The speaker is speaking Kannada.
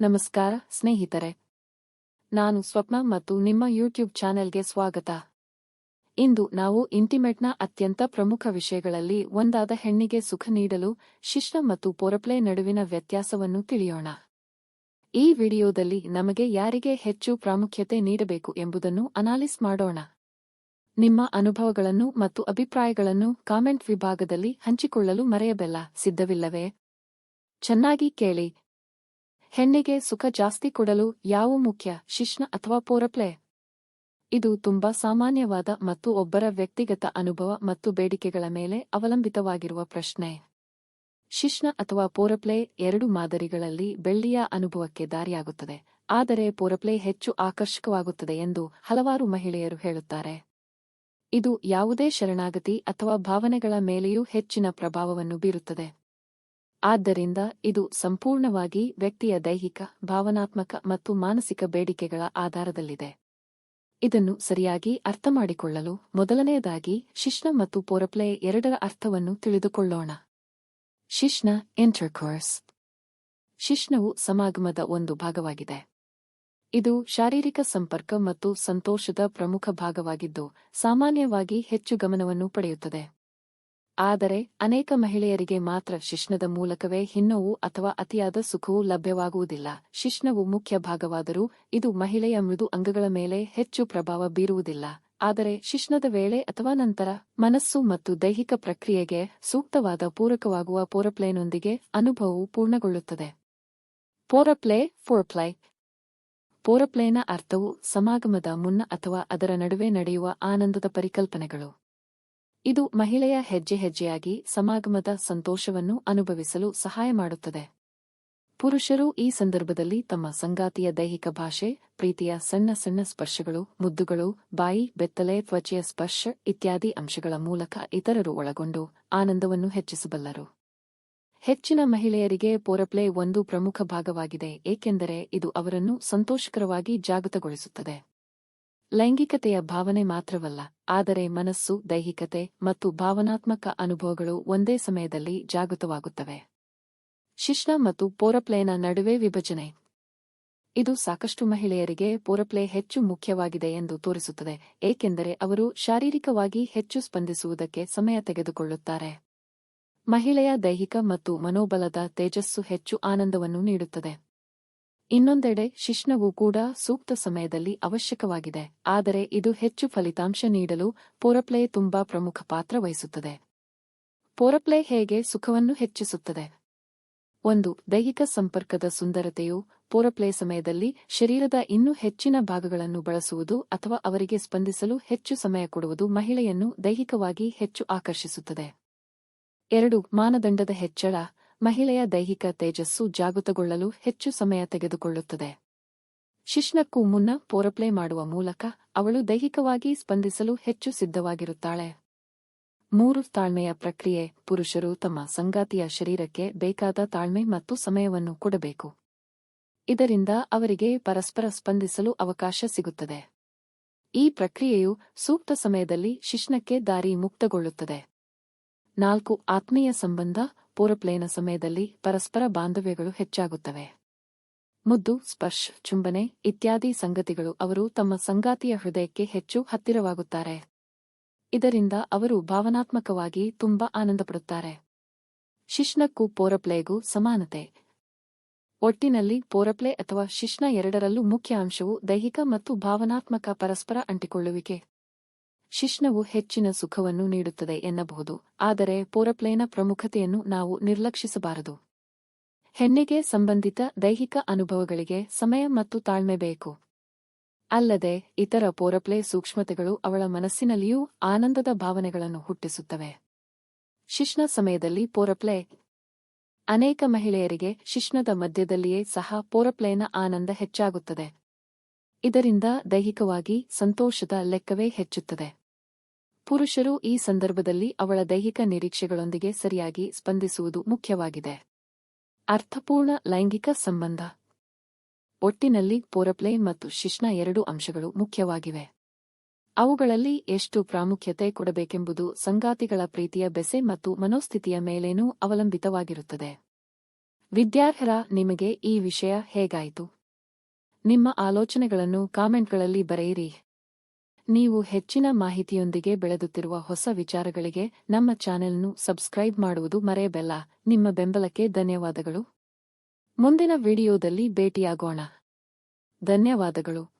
ನಮಸ್ಕಾರ, ಸ್ನೇಹಿತರೆ. ನಾನು ಸ್ವಪ್ನ ಮತ್ತು ನಿಮ್ಮ ಯೂಟ್ಯೂಬ್ ಚಾನೆಲ್ಗೆ ಸ್ವಾಗತ. ಇಂದು ನಾವು ಇಂಟಿಮೇಟ್ನ ಅತ್ಯಂತ ಪ್ರಮುಖ ವಿಷಯಗಳಲ್ಲಿ ಒಂದಾದ ಹೆಣ್ಣಿಗೆ ಸುಖ ನೀಡಲು, ಶಿಷ್ಟ ಮತ್ತು ಪೊರಪ್ಲೆ ನಡುವಿನ ವ್ಯತ್ಯಾಸವನ್ನು ತಿಳಿಯೋಣ. ಈ ವಿಡಿಯೋದಲ್ಲಿ ನಮಗೆ ಯಾರಿಗೆ ಹೆಚ್ಚು ಪ್ರಾಮುಖ್ಯತೆ ನೀಡಬೇಕು ಎಂಬುದನ್ನು ಅನಾಲಿಸ್ ಮಾಡೋಣ. ನಿಮ್ಮ ಅನುಭವಗಳನ್ನು ಮತ್ತು ಅಭಿಪ್ರಾಯಗಳನ್ನು ಕಾಮೆಂಟ್ ವಿಭಾಗದಲ್ಲಿ ಹಂಚಿಕೊಳ್ಳಲು ಮರೆಯಬೆಲ್ಲ, ಸಿದ್ಧವಿಲ್ಲವೇ? ಚೆನ್ನಾಗಿ ಕೇಳಿ ಹೆಣ್ಣಿಗೆ ಸುಖ ಜಾಸ್ತಿ ಕೊಡಲು ಯಾವು ಮುಖ್ಯ ಶಿಷ್ಣ ಅಥವಾ ಪೋರಪ್ಲೆ? ಇದು ತುಂಬಾ ಸಾಮಾನ್ಯವಾದ ಮತ್ತು ಒಬ್ಬರ ವ್ಯಕ್ತಿಗತ ಅನುಭವ ಮತ್ತು ಬೇಡಿಕೆಗಳ ಮೇಲೆ ಅವಲಂಬಿತವಾಗಿರುವ ಪ್ರಶ್ನೆ. ಶಿಷ್ಣ ಅಥವಾ ಪೋರಪ್ಲೆ ಎರಡು ಮಾದರಿಗಳಲ್ಲಿ ಬೆಳ್ಳಿಯ ಅನುಭವಕ್ಕೆ ದಾರಿಯಾಗುತ್ತದೆ, ಆದರೆ ಪೋರಪ್ಲೆ ಹೆಚ್ಚು ಆಕರ್ಷಕವಾಗುತ್ತದೆ ಎಂದು ಹಲವಾರು ಮಹಿಳೆಯರು ಹೇಳುತ್ತಾರೆ. ಇದು ಯಾವುದೇ ಶರಣಾಗತಿ ಅಥವಾ ಭಾವನೆಗಳ ಮೇಲೆಯೂ ಹೆಚ್ಚಿನ ಪ್ರಭಾವವನ್ನು ಬೀರುತ್ತದೆ. ಆದ್ದರಿಂದ ಇದು ಸಂಪೂರ್ಣವಾಗಿ ವ್ಯಕ್ತಿಯ ದೈಹಿಕ, ಭಾವನಾತ್ಮಕ ಮತ್ತು ಮಾನಸಿಕ ಬೇಡಿಕೆಗಳ ಆಧಾರದಲ್ಲಿದೆ. ಇದನ್ನು ಸರಿಯಾಗಿ ಅರ್ಥಮಾಡಿಕೊಳ್ಳಲು ಮೊದಲನೆಯದಾಗಿ ಶಿಷ್ಣ ಮತ್ತು ಪೋರಪ್ಲೆ ಎರಡರ ಅರ್ಥವನ್ನು ತಿಳಿದುಕೊಳ್ಳೋಣ. ಶಿಷ್ಣ ಇಂಟರ್ಕೋರ್ಸ್ ಶಿಶ್ನವು ಸಮಾಗಮದ ಒಂದು ಭಾಗವಾಗಿದೆ. ಇದು ಶಾರೀರಿಕ ಸಂಪರ್ಕ ಮತ್ತು ಸಂತೋಷದ ಪ್ರಮುಖ ಭಾಗವಾಗಿದ್ದು, ಸಾಮಾನ್ಯವಾಗಿ ಹೆಚ್ಚು ಗಮನವನ್ನು ಪಡೆಯುತ್ತದೆ. ಆದರೆ ಅನೇಕ ಮಹಿಳೆಯರಿಗೆ ಮಾತ್ರ ಶಿಶ್ನದ ಮೂಲಕವೇ ಹಿನ್ನೋವು ಅಥವಾ ಅತಿಯಾದ ಸುಖವು ಲಭ್ಯವಾಗುವುದಿಲ್ಲ. ಶಿಶ್ನವು ಮುಖ್ಯ ಭಾಗವಾದರೂ ಇದು ಮಹಿಳೆಯ ಮೃದು ಅಂಗಗಳ ಮೇಲೆ ಹೆಚ್ಚು ಪ್ರಭಾವ ಬೀರುವುದಿಲ್ಲ. ಆದರೆ ಶಿಶ್ನದ ವೇಳೆ ಅಥವಾ ನಂತರ ಮನಸ್ಸು ಮತ್ತು ದೈಹಿಕ ಪ್ರಕ್ರಿಯೆಗೆ ಸೂಕ್ತವಾದ ಪೂರಕವಾಗುವ ಪೋರಪ್ಲೇನೊಂದಿಗೆ ಅನುಭವವು ಪೂರ್ಣಗೊಳ್ಳುತ್ತದೆ. ಪೋರಪ್ಲೇ, ಫೋರ್ಪ್ಲೈ. ಪೋರಪ್ಲೇನ ಅರ್ಥವು ಸಮಾಗಮದ ಮುನ್ನ ಅಥವಾ ಅದರ ನಡುವೆ ನಡೆಯುವ ಆನಂದದ ಪರಿಕಲ್ಪನೆಗಳು. ಇದು ಮಹಿಳೆಯ ಹೆಜ್ಜೆ ಹೆಜ್ಜೆಯಾಗಿ ಸಮಾಗಮದ ಸಂತೋಷವನ್ನು ಅನುಭವಿಸಲು ಸಹಾಯ ಮಾಡುತ್ತದೆ. ಪುರುಷರು ಈ ಸಂದರ್ಭದಲ್ಲಿ ತಮ್ಮ ಸಂಗಾತಿಯ ದೈಹಿಕ ಭಾಷೆ, ಪ್ರೀತಿಯ ಸಣ್ಣ ಸಣ್ಣ ಸ್ಪರ್ಶಗಳು, ಮುದ್ದುಗಳು, ಬಾಯಿ, ಬೆತ್ತಲೆ, ತ್ವಚೆಯ ಸ್ಪರ್ಶ ಇತ್ಯಾದಿ ಅಂಶಗಳ ಮೂಲಕ ಇತರರು ಒಳಗೊಂಡು ಆನಂದವನ್ನು ಹೆಚ್ಚಿಸಬಲ್ಲರು. ಹೆಚ್ಚಿನ ಮಹಿಳೆಯರಿಗೆ ಪೋರಪ್ಲೆ ಒಂದು ಪ್ರಮುಖ ಭಾಗವಾಗಿದೆ, ಏಕೆಂದರೆ ಇದು ಅವರನ್ನು ಸಂತೋಷಕರವಾಗಿ ಜಾಗೃತಗೊಳಿಸುತ್ತದೆ. ಲೈಂಗಿಕತೆಯ ಭಾವನೆ ಮಾತ್ರವಲ್ಲ ಆದರೆ ಮನಸ್ಸು, ದೈಹಿಕತೆ ಮತ್ತು ಭಾವನಾತ್ಮಕ ಅನುಭವಗಳು ಒಂದೇ ಸಮಯದಲ್ಲಿ ಜಾಗೃತವಾಗುತ್ತವೆ. ಶಿಶ್ನ ಮತ್ತು ಪೋರಪ್ಲೇನ ನಡುವೆ ವಿಭಜನೆ. ಇದು ಸಾಕಷ್ಟು ಮಹಿಳೆಯರಿಗೆ ಪೋರಪ್ಲೇ ಹೆಚ್ಚು ಮುಖ್ಯವಾಗಿದೆ ಎಂದು ತೋರಿಸುತ್ತದೆ, ಏಕೆಂದರೆ ಅವರು ಶಾರೀರಿಕವಾಗಿ ಹೆಚ್ಚು ಸ್ಪಂದಿಸುವುದಕ್ಕೆ ಸಮಯ ತೆಗೆದುಕೊಳ್ಳುತ್ತಾರೆ. ಮಹಿಳೆಯ ದೈಹಿಕ ಮತ್ತು ಮನೋಬಲದ ತೇಜಸ್ಸು ಹೆಚ್ಚು ಆನಂದವನ್ನು ನೀಡುತ್ತದೆ. ಇನ್ನೊಂದೆಡೆ ಶಿಶ್ನವು ಕೂಡ ಸೂಕ್ತ ಸಮಯದಲ್ಲಿ ಅವಶ್ಯಕವಾಗಿದೆ, ಆದರೆ ಇದು ಹೆಚ್ಚು ಫಲಿತಾಂಶ ನೀಡಲು ಪೋರಪ್ಲೆ ತುಂಬಾ ಪ್ರಮುಖ ಪಾತ್ರ ವಹಿಸುತ್ತದೆ. ಪೋರಪ್ಲೆ ಹೇಗೆ ಸುಖವನ್ನು ಹೆಚ್ಚಿಸುತ್ತದೆ? ಒಂದು, ದೈಹಿಕ ಸಂಪರ್ಕದ ಸುಂದರತೆಯು ಪೋರಪ್ಲೆ ಸಮಯದಲ್ಲಿ ಶರೀರದ ಇನ್ನೂ ಹೆಚ್ಚಿನ ಭಾಗಗಳನ್ನು ಬಳಸುವುದು ಅಥವಾ ಅವರಿಗೆ ಸ್ಪಂದಿಸಲು ಹೆಚ್ಚು ಸಮಯ ಕೊಡುವುದು ಮಹಿಳೆಯನ್ನು ದೈಹಿಕವಾಗಿ ಹೆಚ್ಚು ಆಕರ್ಷಿಸುತ್ತದೆ. ಎರಡು, ಮಾನದಂಡದ ಹೆಚ್ಚಳ ಮಹಿಳೆಯ ದೈಹಿಕ ತೇಜಸ್ಸು ಜಾಗೃತಗೊಳ್ಳಲು ಹೆಚ್ಚು ಸಮಯ ತೆಗೆದುಕೊಳ್ಳುತ್ತದೆ. ಶಿಶ್ನಕ್ಕೂ ಮುನ್ನ ಪೋರಪ್ಲೇ ಮಾಡುವ ಮೂಲಕ ಅವಳು ದೈಹಿಕವಾಗಿ ಸ್ಪಂದಿಸಲು ಹೆಚ್ಚು ಸಿದ್ಧವಾಗಿರುತ್ತಾಳೆ. ಮೂರು ತಾಳ್ಮೆಯ ಪ್ರಕ್ರಿಯೆ, ಪುರುಷರು ತಮ್ಮ ಸಂಗಾತಿಯ ಶರೀರಕ್ಕೆ ಬೇಕಾದ ತಾಳ್ಮೆ ಮತ್ತು ಸಮಯವನ್ನು ಕೊಡಬೇಕು. ಇದರಿಂದ ಅವರಿಗೆ ಪರಸ್ಪರ ಸ್ಪಂದಿಸಲು ಅವಕಾಶ ಸಿಗುತ್ತದೆ. ಈ ಪ್ರಕ್ರಿಯೆಯು ಸೂಕ್ತ ಸಮಯದಲ್ಲಿ ಶಿಶ್ನಕ್ಕೆ ದಾರಿ ಮುಕ್ತಗೊಳ್ಳುತ್ತದೆ. ನಾಲ್ಕು, ಆತ್ಮೀಯ ಸಂಬಂಧ ಪೋರಪ್ಲೇನ ಸಮಯದಲ್ಲಿ ಪರಸ್ಪರ ಬಾಂಧವ್ಯಗಳು ಹೆಚ್ಚಾಗುತ್ತವೆ. ಮುದ್ದು, ಸ್ಪರ್ಶ, ಚುಂಬನೆ ಇತ್ಯಾದಿ ಸಂಗತಿಗಳು ಅವರು ತಮ್ಮ ಸಂಗಾತಿಯ ಹೃದಯಕ್ಕೆ ಹೆಚ್ಚು ಹತ್ತಿರವಾಗುತ್ತಾರೆ. ಇದರಿಂದ ಅವರು ಭಾವನಾತ್ಮಕವಾಗಿ ತುಂಬಾ ಆನಂದಪಡುತ್ತಾರೆ. ಶಿಶ್ನಕ್ಕೂ ಪೋರಪ್ಲೇಗೂ ಸಮಾನತೆ. ಒಟ್ಟಿನಲ್ಲಿ ಪೋರಪ್ಲೇ ಅಥವಾ ಶಿಶ್ನ ಎರಡರಲ್ಲೂ ಮುಖ್ಯ ಅಂಶವು ದೈಹಿಕ ಮತ್ತು ಭಾವನಾತ್ಮಕ ಪರಸ್ಪರ ಅಂಟಿಕೊಳ್ಳುವಿಕೆ. ಶಿಶ್ನವು ಹೆಚ್ಚಿನ ಸುಖವನ್ನು ನೀಡುತ್ತದೆ ಎನ್ನಬಹುದು, ಆದರೆ ಪೋರಪ್ಲೇನ ಪ್ರಮುಖತೆಯನ್ನು ನಾವು ನಿರ್ಲಕ್ಷಿಸಬಾರದು. ಹೆಣ್ಣಿಗೆ ಸಂಬಂಧಿತ ದೈಹಿಕ ಅನುಭವಗಳಿಗೆ ಸಮಯ ಮತ್ತು ತಾಳ್ಮೆ ಬೇಕು. ಅಲ್ಲದೆ, ಇತರ ಪೋರಪ್ಲೆ ಸೂಕ್ಷ್ಮತೆಗಳು ಅವಳ ಮನಸ್ಸಿನಲ್ಲಿಯೂ ಆನಂದದ ಭಾವನೆಗಳನ್ನು ಹುಟ್ಟಿಸುತ್ತವೆ. ಶಿಶ್ನ ಸಮಯದಲ್ಲಿ ಪೋರಪ್ಲೆ. ಅನೇಕ ಮಹಿಳೆಯರಿಗೆ ಶಿಶ್ನದ ಮಧ್ಯದಲ್ಲಿಯೇ ಸಹ ಪೋರಪ್ಲೇನ ಆನಂದ ಹೆಚ್ಚಾಗುತ್ತದೆ. ಇದರಿಂದ ದೈಹಿಕವಾಗಿ ಸಂತೋಷದ ಲೆಕ್ಕವೇ ಹೆಚ್ಚುತ್ತದೆ. ಪುರುಷರು ಈ ಸಂದರ್ಭದಲ್ಲಿ ಅವಳ ದೈಹಿಕ ನಿರೀಕ್ಷೆಗಳೊಂದಿಗೆ ಸರಿಯಾಗಿ ಸ್ಪಂದಿಸುವುದು ಮುಖ್ಯವಾಗಿದೆ. ಅರ್ಥಪೂರ್ಣ ಲೈಂಗಿಕ ಸಂಬಂಧ. ಒಟ್ಟಿನಲ್ಲಿ ಪೋರಪ್ಲೆ ಮತ್ತು ಶಿಶ್ನ ಎರಡು ಅಂಶಗಳು ಮುಖ್ಯವಾಗಿವೆ. ಅವುಗಳಲ್ಲಿ ಎಷ್ಟು ಪ್ರಾಮುಖ್ಯತೆ ಕೊಡಬೇಕೆಂಬುದು ಸಂಗಾತಿಗಳ ಪ್ರೀತಿಯ ಬೆಸೆ ಮತ್ತು ಮನೋಸ್ಥಿತಿಯ ಮೇಲೇನೂ ಅವಲಂಬಿತವಾಗಿರುತ್ತದೆ. ವಿದ್ಯಾರ್ಹರ ನಿಮಗೆ ಈ ವಿಷಯ ಹೇಗಾಯಿತು? ನಿಮ್ಮ ಆಲೋಚನೆಗಳನ್ನು ಕಾಮೆಂಟ್ಗಳಲ್ಲಿ ಬರೆಯಿರಿ. ನೀವು ಹೆಚ್ಚಿನ ಮಾಹಿತಿಯೊಂದಿಗೆ ಬೆಳೆದುತ್ತಿರುವ ಹೊಸ ವಿಚಾರಗಳಿಗೆ ನಮ್ಮ ಚಾನೆಲ್ನು ಸಬ್ಸ್ಕ್ರೈಬ್ ಮಾಡುವುದು ಮರೆಯಬೆಲ್ಲ. ನಿಮ್ಮ ಬೆಂಬಲಕ್ಕೆ ಧನ್ಯವಾದಗಳು. ಮುಂದಿನ ವಿಡಿಯೋದಲ್ಲಿ ಭೇಟಿಯಾಗೋಣ. ಧನ್ಯವಾದಗಳು.